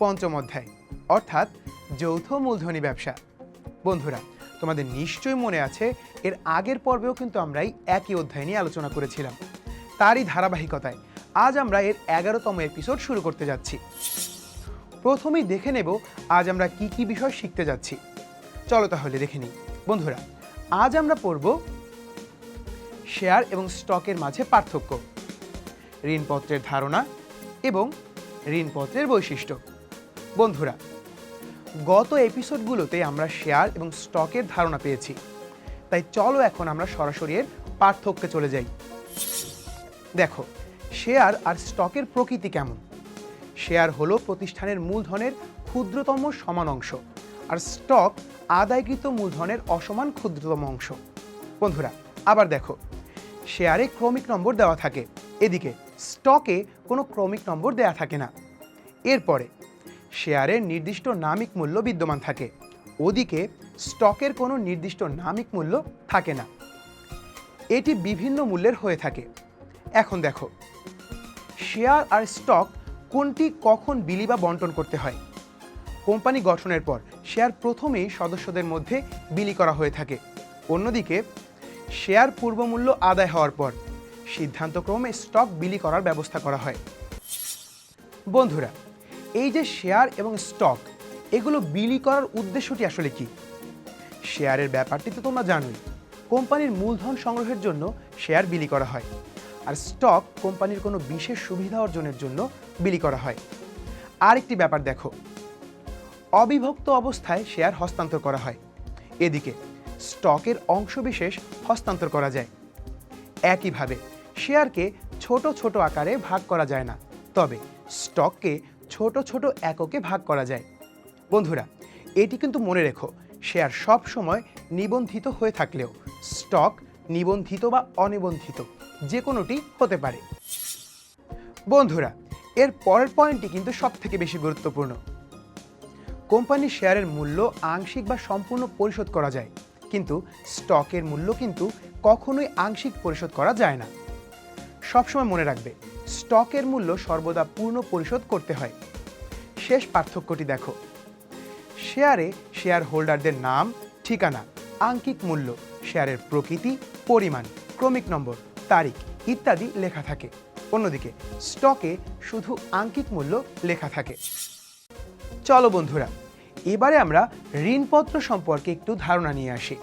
পঞ্চম অধ্যায়, অর্থাৎ যৌথ মূলধনী ব্যবসা। বন্ধুরা, তোমাদের নিশ্চয়ই মনে আছে, এর আগের পর্বেও কিন্তু আমরা এই একই অধ্যায় নিয়ে আলোচনা করেছিলাম। তারই ধারাবাহিকতায় আজ আমরা এর এগারোতম এপিসোড শুরু করতে যাচ্ছি। প্রথমেই দেখে নেব, আজ আমরা কি কি বিষয় শিখতে যাচ্ছি। চলো তাহলে দেখে নিই। বন্ধুরা, আজ আমরা পড়ব শেয়ার এবং স্টকের মাঝে পার্থক্য, ঋণপত্রের ধারণা এবং ঋণপত্রের বৈশিষ্ট্য। বন্ধুরা, গত এপিসোডগুলোতে আমরা শেয়ার এবং স্টকের ধারণা পেয়েছি। তাই চলো এখন আমরা সরাসরি এর পার্থক্যে চলে যাই। দেখো শেয়ার আর স্টকের প্রকৃতি কেমন? শেয়ার হলো প্রতিষ্ঠানের মূলধনের ক্ষুদ্রতম সমান অংশ, আর স্টক আদায়কৃত মূলধনের অসমান ক্ষুদ্রতম অংশ। বন্ধুরা, আবার দেখো শেয়ারে ক্রমিক নম্বর দেওয়া থাকে, এদিকে স্টকে কোনো ক্রমিক নম্বর দেওয়া থাকে না। এরপরে শেয়ারের নির্দিষ্ট নামিক মূল্য বিদ্যমান থাকে। ওদিকে, স্টকের কোনো নির্দিষ্ট নামিক মূল্য থাকে না। এটি বিভিন্ন মূল্যের হয়ে থাকে। এখন দেখো, শেয়ার আর স্টক কোনটি কখন বিলি বা বন্টন করতে হয়? কোম্পানি গঠনের পর শেয়ার প্রথমেই সদস্যদের মধ্যে বিলি করা হয়ে থাকে। অন্যদিকে, শেয়ার পূর্বমূল্য আদায় হওয়ার পর সিদ্ধান্তক্রমে স্টক বিলি করার ব্যবস্থা করা হয়। বন্ধুরা এই যে শেয়ার এবং স্টক, এগুলো বিলি করার উদ্দেশ্যটি আসলে কি? শেয়ারের ব্যাপারটি তো তোমরা জানোই। কোম্পানির মূলধন সংগ্রহের জন্য শেয়ার বিলি করা হয় আর স্টক কোম্পানির কোনো বিশেষ সুবিধা অর্জনের জন্য বিলি করা হয়। আরেকটি ব্যাপার দেখো, অবিভক্ত অবস্থায় শেয়ার হস্তান্তর করা হয়। এদিকে, স্টকের অংশবিশেষ হস্তান্তর করা যায়। একইভাবে, শেয়ারকে ছোট ছোট আকারে ভাগ করা যায় না। তবে, স্টককে ছোট ছোট এককে ভাগ করা যায়। বন্ধুরা, এটি কিন্তু মনে রেখো, শেয়ার সব সময় নিবন্ধিত হয়ে থাকলেও, স্টক নিবন্ধিত বা অনিবন্ধিত যে কোনোটি হতে পারে। বন্ধুরা, এর পরের পয়েন্টটি কিন্তু সব থেকে বেশি গুরুত্বপূর্ণ। কোম্পানির শেয়ারের মূল্য আংশিক বা সম্পূর্ণ পরিশোধ করা যায়, কিন্তু স্টকের মূল্য কিন্তু কখনোই আংশিক পরিশোধ করা যায় না। সবসময় মনে রাখবে, স্টকের মূল্য সর্বদা পূর্ণ পরিশোধ করতে হয়। শেষ পার্থক্যটি দেখো। শেয়ারে শেয়ার হোল্ডারদের নাম, ঠিকানা আঙ্কিক মূল্য, শেয়ারের প্রকৃতি, পরিমাণ, ক্রমিক নম্বর, তারিখ ইত্যাদি লেখা থাকে। অন্যদিকে, স্টকে শুধু আঙ্কিক মূল্য লেখা থাকে। চলো বন্ধুরা, এবারে আমরা ঋণপত্র সম্পর্কে একটু ধারণা নিয়ে আসি।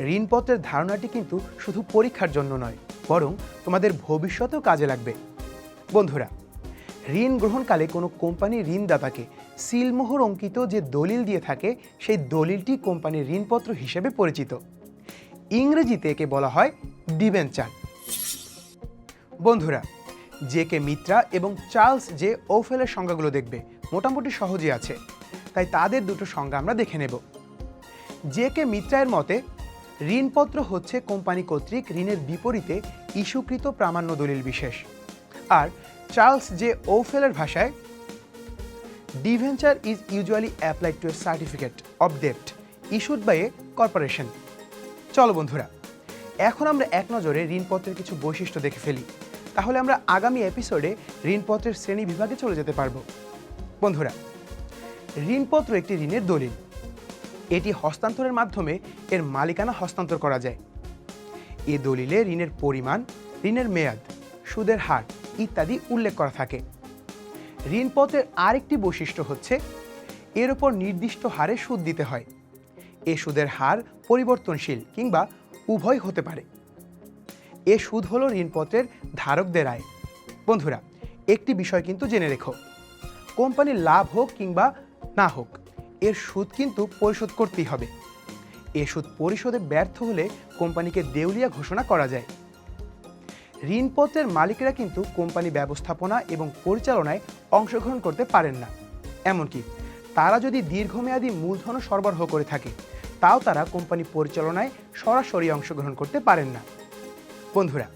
ঋণপত্রের ধারণাটি কিন্তু শুধু পরীক্ষার জন্য নয় বরং তোমাদের ভবিষ্যতেও কাজে লাগবে। বন্ধুরা, ঋণ গ্রহণকালে কোনো কোম্পানি ঋণদাতাকে সিলমোহর অঙ্কিত যে দলিল দিয়ে থাকে, সেই দলিলটি কোম্পানির ঋণপত্র হিসেবে পরিচিত। ইংরেজিতে একে বলা হয় ডিবেঞ্চার। বন্ধুরা জে কে মিত্রা এবং চার্লস যে ওফেলের সংজ্ঞাগুলো দেখবে, মোটামুটি সহজে আছে। তাই তাদের দুটো সংজ্ঞা আমরা দেখে নেব। জে কে মিত্রায়ের মতে ঋণপত্র হচ্ছে কোম্পানি কর্তৃক ঋণের বিপরীতে ইস্যুকৃত প্রামাণ্য দলিল বিশেষ। আর চার্লস জে ওফেলের ভাষায় debenture is usually applied to a certificate of ডেপ্ট issued by a corporation চলো বন্ধুরা, এখন আমরা এক নজরে ঋণপত্রের কিছু বৈশিষ্ট্য দেখে ফেলি। তাহলে আমরা আগামী এপিসোডে ঋণপত্রের শ্রেণি বিভাগে চলে যেতে পারব। বন্ধুরা, ঋণপত্র একটি ঋণের দলিল। এটি হস্তান্তরের মাধ্যমে এর মালিকানা হস্তান্তর করা যায়। এ দলিলে ঋণের পরিমাণ, ঋণের মেয়াদ, সুদের হার ইত্যাদি উল্লেখ করা থাকে। ঋণপত্রের আরেকটি বৈশিষ্ট্য হচ্ছে, এর উপর নির্দিষ্ট হারে সুদ দিতে হয়। এ সুদের হার পরিবর্তনশীল কিংবা উভয় হতে পারে। এ সুদ হলো ঋণপত্রের ধারকদের আয়। বন্ধুরা, একটি বিষয় কিন্তু জেনে রেখো। কোম্পানির লাভ হোক কিংবা না হোক এর সুদ কিন্তু পরিশোধ করতেই হবে। এ সুদ পরিশোধে ব্যর্থ হলে কোম্পানিকে দেউলিয়া ঘোষণা করা যায়। ঋণপত্রের মালিকেরা কিন্তু কোম্পানি ব্যবস্থাপনা এবং পরিচালনায় অংশগ্রহণ করতে পারেন না। এমনকি তারা যদি দীর্ঘমেয়াদী মূলধনও সরবরাহ করে থাকে, তাও তারা কোম্পানি পরিচালনায় সরাসরি অংশগ্রহণ করতে পারেন না। বন্ধুরা,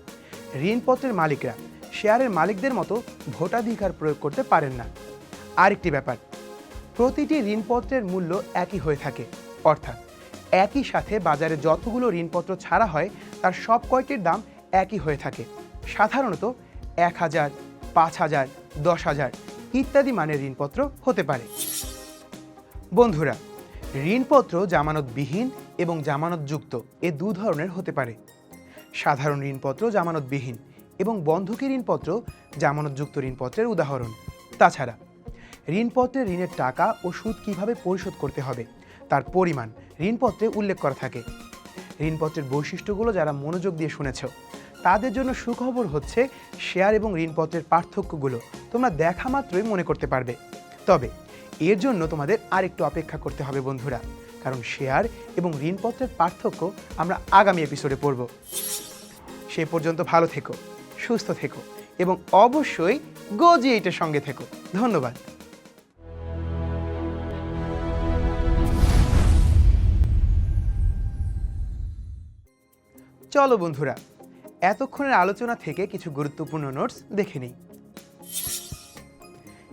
ঋণপত্রের মালিকরা শেয়ারের মালিকদের মতো ভোটাধিকার প্রয়োগ করতে পারেন না। আরেকটি ব্যাপার প্রতিটি ঋণপত্রের মূল্য একই হয়ে থাকে। অর্থাৎ একই সাথে বাজারে যতগুলো ঋণপত্র ছাড়া হয়, তার সব কয়টির দাম একই হয়ে থাকে। সাধারণত এক হাজার, পাঁচ হাজার, দশ হাজার ইত্যাদি মানের ঋণপত্র হতে পারে। বন্ধুরা, ঋণপত্র জামানতবিহীন এবং জামানতযুক্ত এ দু ধরনের হতে পারে। সাধারণ ঋণপত্র জামানতবিহীন এবং বন্ধকি ঋণপত্র জামানতযুক্ত ঋণপত্রের উদাহরণ। তাছাড়া ঋণপত্রে ঋণের টাকা ও সুদ কীভাবে পরিশোধ করতে হবে? তার পরিমাণ ঋণপত্রে উল্লেখ করা থাকে। ঋণপত্রের বৈশিষ্ট্যগুলো যারা মনোযোগ দিয়ে শুনেছ, তাদের জন্য সুখবর হচ্ছে শেয়ার এবং ঋণপত্রের পার্থক্যগুলো তোমরা দেখা মাত্রই মনে করতে পারবে। তবে এর জন্য তোমাদের আরেকটু অপেক্ষা করতে হবে বন্ধুরা, কারণ শেয়ার এবং ঋণপত্রের পার্থক্য আমরা আগামী এপিসোডে পড়ব। সে পর্যন্ত ভালো থেকো, সুস্থ থেকো এবং অবশ্যই গোজি এইটের সঙ্গে থেকো। ধন্যবাদ। চলো বন্ধুরা, এতক্ষণের আলোচনা থেকে কিছু গুরুত্বপূর্ণ নোটস দেখে নিই।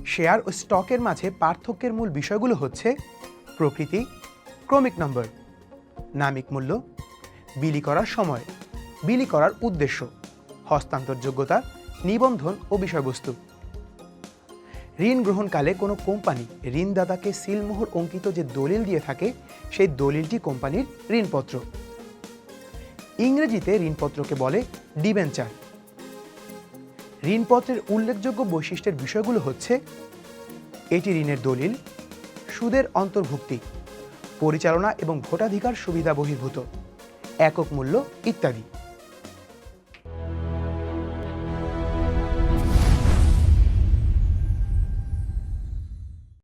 শেয়ার ও স্টকের মাঝে পার্থক্যের মূল বিষয়গুলো হচ্ছে প্রকৃতি, ক্রমিক নম্বর, নামিক মূল্য, বিলি করার সময়, বিলি করার উদ্দেশ্য, হস্তান্তরযোগ্যতা, নিবন্ধন ও বিষয়বস্তু। ঋণ গ্রহণকালে কোনো কোম্পানি ঋণদাতাকে সিলমোহর অঙ্কিত যে দলিল দিয়ে থাকে, সেই দলিলটি কোম্পানির ঋণপত্র। ইংরেজিতে ঋণপত্রকে বলে ডিবেঞ্চার। ঋণপত্রের উল্লেখযোগ্য বৈশিষ্ট্যের বিষয়গুলো হচ্ছে, এটি ঋণের দলিল, সুদের অন্তর্ভুক্তি, পরিচালনা এবং ভোটাধিকার সুবিধা বহির্ভূত, একক মূল্য ইত্যাদি।